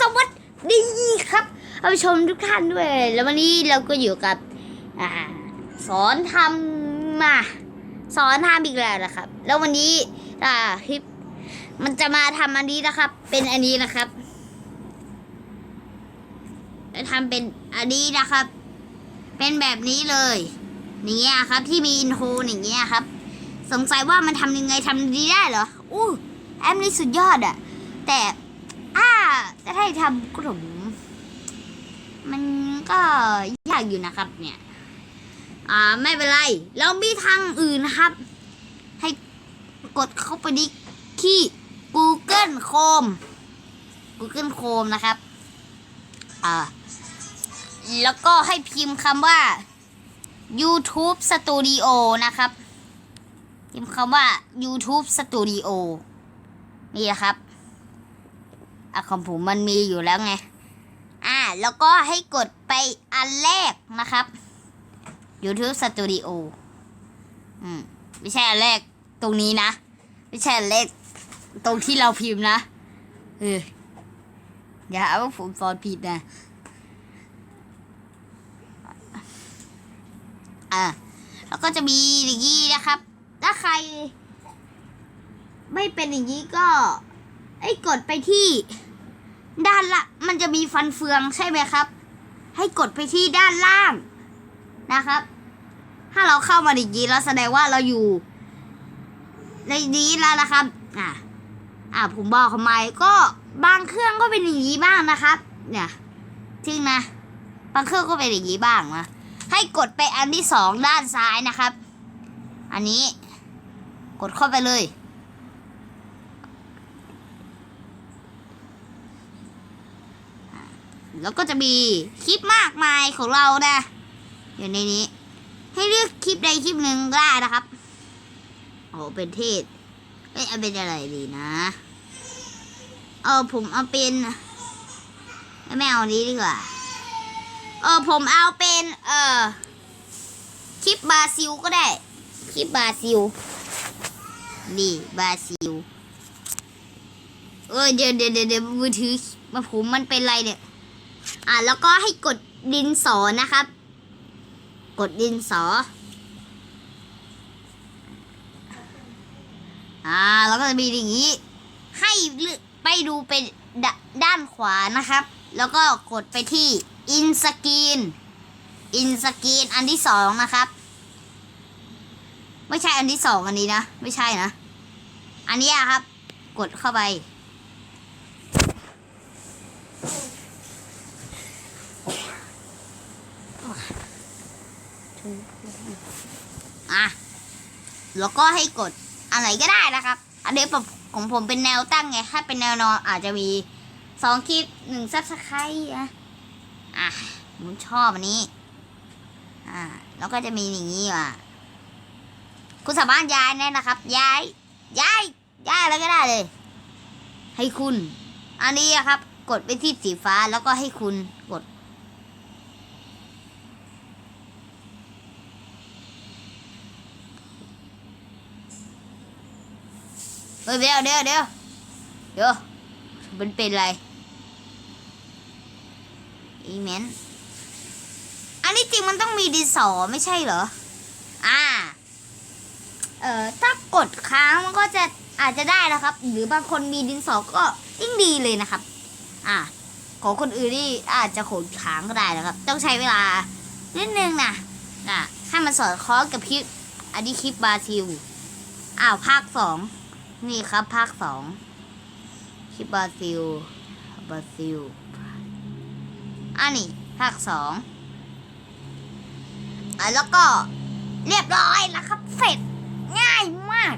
สวัสดีครับท่านผู้ชมทุกท่านด้วย แล้ววันนี้เราก็อยู่กับอสอนทำมา สอนทำอีกแล้วนะครับ แล้ววันนี้คลิปมันจะมาทำอันนี้นะครับ เป็นอันนี้นะครับจะทำเป็นอันนี้นะครับ เป็นแบบนี้เลยอย่างเงี้ยครับ ที่มีอินโทรอย่างเงี้ยครับ สงสัยว่ามันทำยังไงทำดีได้เหรออู้แอปนี้สุดยอดอะแต่ จะให้ทำกลุ่มมันก็ยากอยู่นะครับ เนี่ย อ่าไม่เป็นไร เรามีทางอื่นนะครับ ให้กดเข้าไปที่ที่ Google Chrome Google Chrome นะครับอ่าแล้วก็ให้พิมพ์คำว่า YouTube Studio นะครับ พิมพ์คำว่า YouTube Studio นี่นะครับ อะของผมมันมีอยู่แล้วไง อ่า แล้วก็ให้กดไปอันแรกนะครับ YouTube Studio อืม ไม่ใช่อันแรกตรงนี้นะ ไม่ใช่อันแรกตรงที่เราพิมพ์นะเอออย่าหาว่าผมสอนผิดนะ อ่าแล้วก็จะมีอย่างนี้นะครับ ถ้าใคร ไม่เป็นอย่างนี้ก็ไอ้กดไปที่ ด้านละมันจะมีฟันเฟืองใช่ไหมครับ ให้กดไปที่ด้านล่างนะครับ ถ้าเราเข้ามาอย่างนี้แล้วแสดงว่าเราอยู่ ในนี้แล้วนะครับ อ่าอ่าผมบอกทำไมก็บางเครื่องก็เป็นอย่างนี้บ้างนะครับ เนี่ยจริงนะบางเครื่องก็เป็นอย่างนี้บ้างนะให้กดไปอันที่สองด้านซ้ายนะครับ อันนี้กดเข้าไปเลย แล้วก็จะมีคลิปมากมายของเรานะ อยู่ในนี้ ให้เลือกคลิปใดคลิปหนึ่งก็ได้นะครับโอ้เป็นเทศเอ้ยเอาเป็นอะไรดีนะเออผมเอาเป็นไม่เอาอันนี้ดีกว่าเออผมเอาเป็น เออคลิปบาซิลก็ได้ คลิปบาซิลนี่บาซิลเออเดี๋ยวเดี๋ยวเดี๋ยวเดี๋ยวมือถือมาผมมันเป็นไรเนี่ย อะแล้วก็ให้กดดินสอนะครับ กดดินสอ อ่าแล้วก็จะมีอย่างนี้ ให้ไปดูเป็นดด้านขวานะครับ แล้วก็กดไปที่อินสกรีนอินสกรีนอันที่สองนะครับ ไม่ใช่อันที่สองอันนี้นะ ไม่ใช่นะ อันนี้อะครับ กดเข้าไป อะแล้วก็ให้กดอะไรก็ได้นะครับ อันนี้ผมของผมเป็นแนวตั้งไง ถ้าเป็นแนวนอนอาจจะมีสองคลิปหนึ่งซับสไครต์อะอะผมชอบอันนี้ อ่า แล้วก็จะมีอย่างนี้อะคุณสามารถย้ายได้นะครับ ย้าย ย้าย ย้ายอะไรก็ได้เลย ให้คุณ อันนี้ครับ กดไปที่สีฟ้าแล้วก็ให้คุณกด เฮ้ยเดี๋ยวเดี๋ยวเดี๋ยวเดี๋ยวมันเป็นอะไรอีเมนอันนี้จริงมันต้องมีดินสอไม่ใช่เหรอ อ่า เอ่อ ถ้ากดค้างมันก็จะอาจจะได้นะครับ หรือบางคนมีดินสอก็ยิ่งดีเลยนะครับ อ่า ของคนอื่นนี่อาจจะขนค้างก็ได้นะครับ ต้องใช้เวลานิดนึงนะอะให้มันสอดคล้องกับคลิปอันนี้คลิปบราซิล อ้าวภาคสอง นี่ครับภาคสองคิบราซิลบราซิลอันนี้ภาคสองอแล้วก็เรียบร้อยแล้วครับ เสร็จง่ายมาก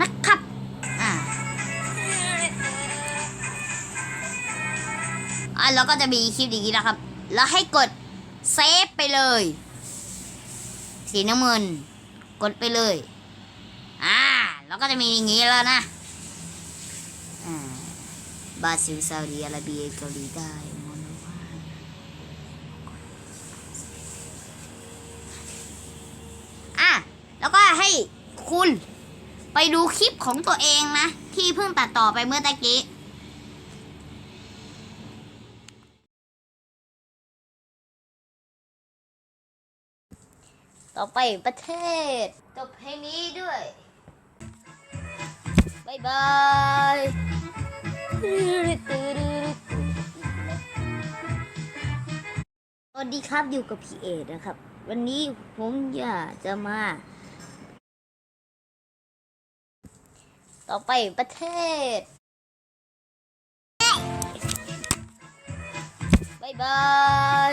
นะครับอ่าอะแล้วก็จะมีคลิปอีกนะครับ แล้วให้กดเซฟไปเลย สีน้ำเงิน กดไปเลย แล้วก็จะมีอย่างนี้แล้วนะบราซิลซาอุดีอาระเบียเกาหลีใต้มอนวาอะแล้วก็ให้คุณไปดูคลิปของตัวเองนะ ที่เพิ่งตัดต่อไปเมื่อตะกี้ต่อไปประเทศจบเพลงนี้ด้วยายบายสวัสดีครับอยู่กับพี่เอนะครับ วันนี้ผมอยากจะมา ต่อไปประเทศบายบาย